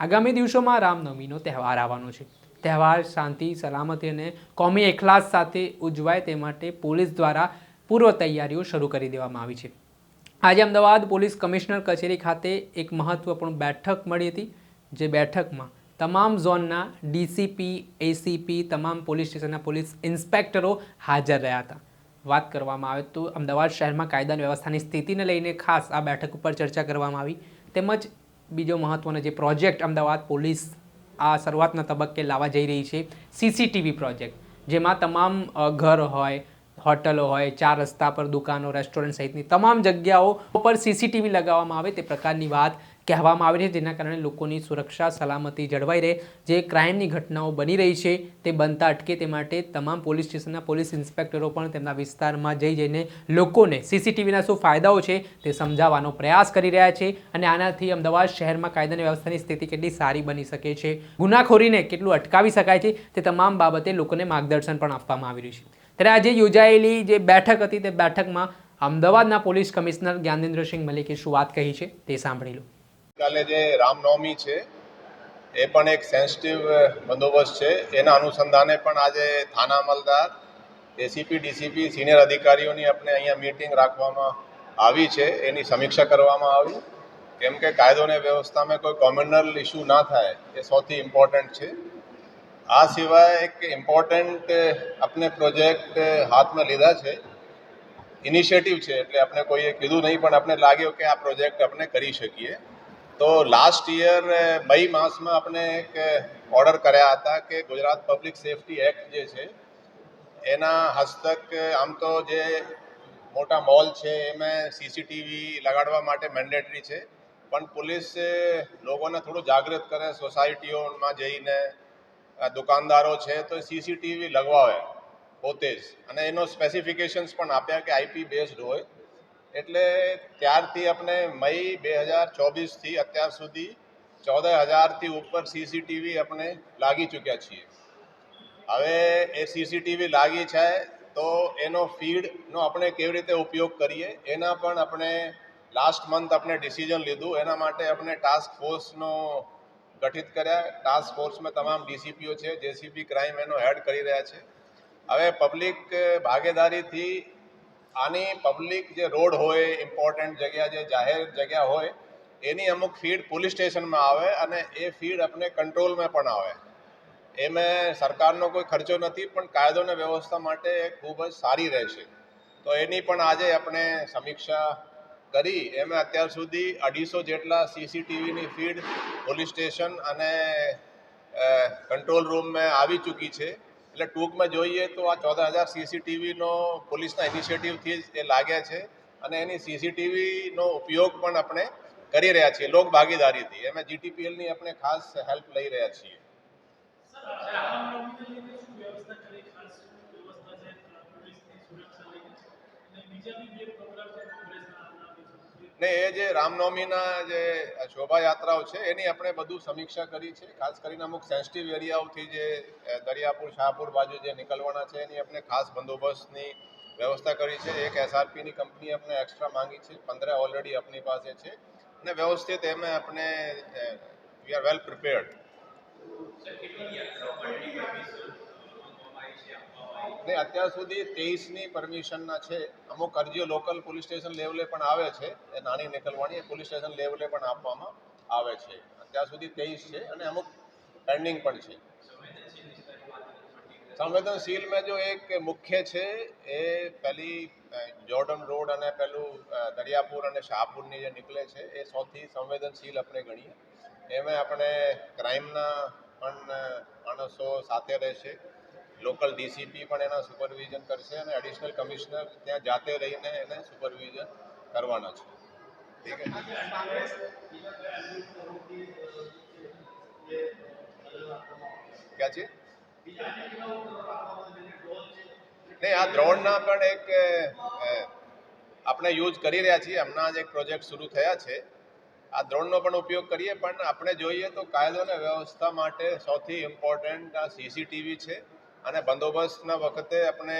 આગામી દિવસોમાં રામનવમીનો તહેવાર આવવાનો છે. તહેવાર શાંતિ, સલામતી અને કોમી એખલાસ સાથે ઉજવાય તે માટે પોલીસ દ્વારા પૂર્વ તૈયારીઓ શરૂ કરી દેવામાં આવી છે. આજે અમદાવાદ પોલીસ કમિશનર કચેરી ખાતે એક મહત્વપૂર્ણ બેઠક મળી હતી, જે બેઠકમાં તમામ ઝોનના ડીસીપી, એસીપી, તમામ પોલીસ સ્ટેશનના પોલીસ ઇન્સ્પેક્ટરો હાજર રહ્યા હતા. વાત કરવામાં આવે તો અમદાવાદ શહેરમાં કાયદા વ્યવસ્થાની સ્થિતિને લઈને ખાસ આ બેઠક ઉપર ચર્ચા કરવામાં આવી. તેમજ બીજો મહત્વનો જે પ્રોજેક્ટ અમદાવાદ પોલીસ આ શરૂઆતના તબક્કે લાવવા જઈ રહી છે સીસીટીવી પ્રોજેક્ટ, જેમાં તમામ ઘર હોય, હોટલો હોય, ચાર રસ્તા પર દુકાનો, રેસ્ટોરન્ટ સહિતની તમામ જગ્યાઓ પર સીસીટીવી લગાવવામાં આવે તે પ્રકારની વાત કહેવામાં આવી રહી છે. જેના કારણે લોકોની સુરક્ષા સલામતી જળવાઈ રહે. જે ક્રાઇમની ઘટનાઓ બની રહી છે, તે બનતા અટકે તે માટે તમામ પોલીસ સ્ટેશનના પોલીસ ઇન્સ્પેક્ટરો પણ તેમના વિસ્તારમાં જઈ જઈને લોકોને સીસીટીવીના શું ફાયદાઓ છે, તે સમજાવવાનો પ્રયાસ કરી રહ્યા છે અને આનાથી અમદાવાદ શહેરમાં કાયદા વ્યવસ્થાની સ્થિતિ કેટલી સારી બની શકે છે. ગુનાખોરીને કેટલું અટકાવી શકાય છે, તે તમામ બાબતે લોકોને માર્ગદર્શન પણ આપવામાં આવી રહ્યું છે. ત્યારે આજે યોજાયેલી જે બેઠક હતી, તે બેઠકમાં અમદાવાદના પોલીસ કમિશનર જ્ઞાનેન્દ્રસિંહ મલિકે શું વાત કહી છે, તે સાંભળી લો. કાલે જે રામનવમી છે, એ પણ એક સેન્સિટિવ બંદોબસ્ત છે. એના અનુસંધાને પણ આજે થાના અમલદાર એસીપી ડીસીપી સિનિયર અધિકારીઓની આપણે અહીંયા મીટિંગ રાખવામાં આવી છે. એની સમીક્ષા કરવામાં આવી. કેમ કે કાયદો અને વ્યવસ્થામાં કોઈ કોમ્યુનલ ઇસ્યુ ના થાય, એ સૌથી ઇમ્પોર્ટન્ટ છે. આ સિવાય એક ઇમ્પોર્ટન્ટ આપણે પ્રોજેક્ટ હાથમાં લીધા છે. ઇનિશિયેટિવ છે, એટલે આપણે કોઈએ કીધું નહીં, પણ આપણે લાગ્યું કે આ પ્રોજેક્ટ આપણે કરી શકીએ. તો લાસ્ટ યર મઈ માસમાં આપણે એક ઓર્ડર કર્યા હતા કે ગુજરાત પબ્લિક સેફટી એક્ટ જે છે, એના હસ્તક આમ તો જે મોટા મોલ છે, એમાં સીસીટીવી લગાડવા માટે મેન્ડેટરી છે. પણ પોલીસ લોકોને થોડું જાગૃત કરે સોસાયટીઓમાં જઈને દુકાનદારો છે, તો સીસીટીવી લગવાવે પોતે જ. અને એનો સ્પેસિફિકેશન્સ પણ આપ્યા કે આઈપી બેઝડ હોય. એટલે ત્યારથી આપણે મઈ બે હજાર ચોવીસથી અત્યાર સુધી ચૌદ હજારથી ઉપર સીસીટીવી આપણે લાગી ચૂક્યા છીએ. હવે એ સીસીટીવી લાગી છે તો એનો ફીડનો આપણે કેવી રીતે ઉપયોગ કરીએ, એના પણ આપણે લાસ્ટ મંથ આપણે ડિસિઝન લીધું. એના માટે આપણે ટાસ્ક ફોર્સનો ગઠિત કર્યા. ટાસ્ક ફોર્સમાં તમામ ડીસીપીઓ છે જેસીપી ક્રાઇમ એનો હેડ કરી રહ્યા છે. હવે પબ્લિક ભાગીદારીથી આની પબ્લિક જે રોડ હોય ઇમ્પોર્ટન્ટ જગ્યા જે જાહેર જગ્યા હોય, એની અમુક ફીડ પોલીસ સ્ટેશનમાં આવે અને એ ફીડ આપણે કંટ્રોલમાં પણ આવે. એમાં સરકારનો કોઈ ખર્ચો નથી, પણ કાયદો અને વ્યવસ્થા માટે ખૂબ જ સારી રહેશે. તો એની પણ આજે આપણે સમીક્ષા કરી. એમાં અત્યાર સુધી અઢીસો જેટલા સીસીટીવીની ફીડ પોલીસ સ્ટેશન અને કંટ્રોલ રૂમમાં આવી ચૂકી છે. એટલે ટૂંકમાં જોઈએ તો આ ચૌદ હજાર સીસીટીવીનો પોલીસના ઇનિશિયેટિવથી જ એ લાગ્યા છે અને એની સીસીટીવીનો ઉપયોગ પણ આપણે કરી રહ્યા છીએ લોક ભાગીદારીથી એમાં જીટીપીએલની આપણે ખાસ હેલ્પ લઈ રહ્યા છીએ. ને એ જે રામનવમીના જે શોભાયાત્રાઓ છે, એની આપણે બધું સમીક્ષા કરી છે. ખાસ કરીને અમુક સેન્સિટિવ એરિયાઓથી જે દરિયાપુર, શાહપુર બાજુ જે નીકળવાના છે, એની આપણે ખાસ બંદોબસ્તની વ્યવસ્થા કરી છે. એક એસઆરપીની કંપની આપણે એક્સ્ટ્રા માંગી છે. પંદર ઓલરેડી આપણી પાસે છે. અને વ્યવસ્થિત એમાં આપણે વી આર વેલ પ્રિપેર્ડ ને અત્યાર સુધી તેઈસની પરમિશનના છે, અમુક અરજીઓ લોકલ પોલીસ સ્ટેશન લેવલે પણ આવે છે, એ નાની નીકળવાની એ પોલીસ સ્ટેશન લેવલે પણ આપવામાં આવે છે. અત્યાર સુધી તેઈસ છે અને અમુક પેન્ડિંગ પણ છે. સંવેદનશીલ મેં જો એક મુખ્ય છે, એ પહેલી જોર્ડન રોડ અને પેલું દરિયાપુર અને શાહપુરની જે નીકળે છે, એ સૌથી સંવેદનશીલ આપણે ગણીએ. એમાં આપણે ક્રાઇમના પણ માણસો સાથે રહેશે. લોકલ ડીસીપી પણ એના સુપરવિઝન કરશે અને એડિશનલ કમિશનર ત્યાં જાતે રહીને એને સુપરવિઝન કરવાના છે. ઠીક ક્યાં છે? નહીં, આ દ્રોણના પણ એક આપણે યુઝ કરી રહ્યા છીએ. હમણાં જ એક પ્રોજેક્ટ શરૂ થયા છે. આ દ્રોણનો પણ ઉપયોગ કરીએ, પણ આપણે જોઈએ તો કાયદો અને વ્યવસ્થા માટે સૌથી ઇમ્પોર્ટન્ટ આ સીસીટીવી છે. અને બંદોબસ્તના વખતે આપણે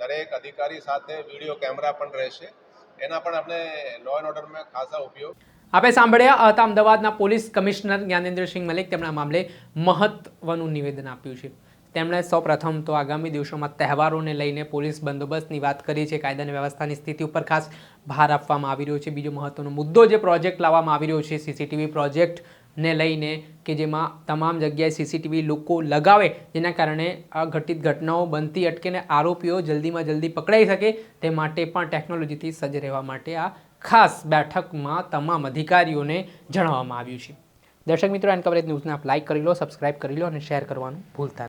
દરેક અધિકારી સાથે વીડિયો કેમેરા પણ રહેશે. એના પણ આપણે લો એન્ડ ઓર્ડરમાં ખાસા ઉપયોગ. આપણે સાંભળ્યા હતા અમદાવાદના પોલીસ કમિશનર જ્ઞાનેન્દ્રસિંહ મલિક તેમણે આ મામલે મહત્વનું નિવેદન આપ્યું છે. તેમણે સૌપ્રથમ તો આગામી દિવસોમાં તહેવારોને લઈને પોલીસ બંદોબસ્તની વાત કરી છે. કાયદા અને વ્યવસ્થાની સ્થિતિ ઉપર ખાસ ભાર આપવામાં આવી રહ્યો છે. બીજો મહત્વનો મુદ્દો જે પ્રોજેક્ટ લાવવામાં આવી રહ્યો છે સીસીટીવી પ્રોજેક્ટને લઈને કે જેમાં તમામ જગ્યાએ સીસીટીવી લોકો લગાવે, જેના કારણે આ ઘટિત ઘટનાઓ બનતી અટકે ને આરોપીઓ જલ્દીમાં જલ્દી પકડાઈ શકે, તે માટે પણ ટેકનોલોજીથી સજ્જ રહેવા માટે આ ખાસ બેઠકમાં તમામ અધિકારીઓને જણાવવામાં આવ્યું છે દર્શક મિત્રો, એન કવરેજ ન્યૂઝને આપ લાઇક કરી લો સબસ્ક્રાઇબ કરી લો અને શેર કરવાનું ભૂલતા.